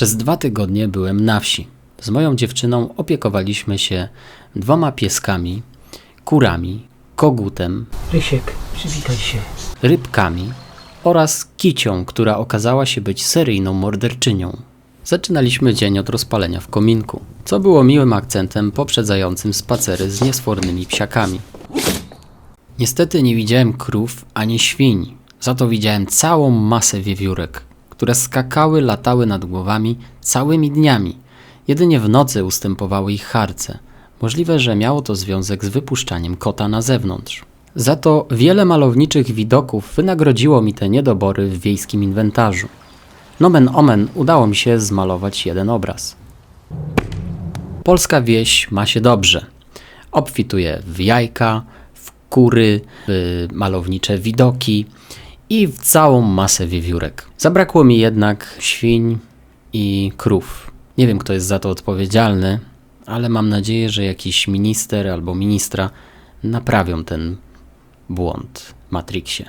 Przez dwa tygodnie byłem na wsi. Z moją dziewczyną opiekowaliśmy się dwoma pieskami, kurami, kogutem, Rysiek, przywitaj się. rybkami oraz kicią, która okazała się być seryjną morderczynią. Zaczynaliśmy dzień od rozpalenia w kominku, co było miłym akcentem poprzedzającym spacery z niesfornymi psiakami. Niestety nie widziałem krów ani świń, za to widziałem całą masę wiewiórek, które skakały, latały nad głowami całymi dniami. Jedynie w nocy ustępowały ich harce. Możliwe, że miało to związek z wypuszczaniem kota na zewnątrz. Za to wiele malowniczych widoków wynagrodziło mi te niedobory w wiejskim inwentarzu. Nomen omen udało mi się zmalować jeden obraz. Polska wieś ma się dobrze. Obfituje w jajka, w kury, w malownicze widoki i w całą masę wiewiórek. Zabrakło mi jednak świń i krów. Nie wiem, kto jest za to odpowiedzialny, ale mam nadzieję, że jakiś minister albo ministra naprawią ten błąd w Matrixie.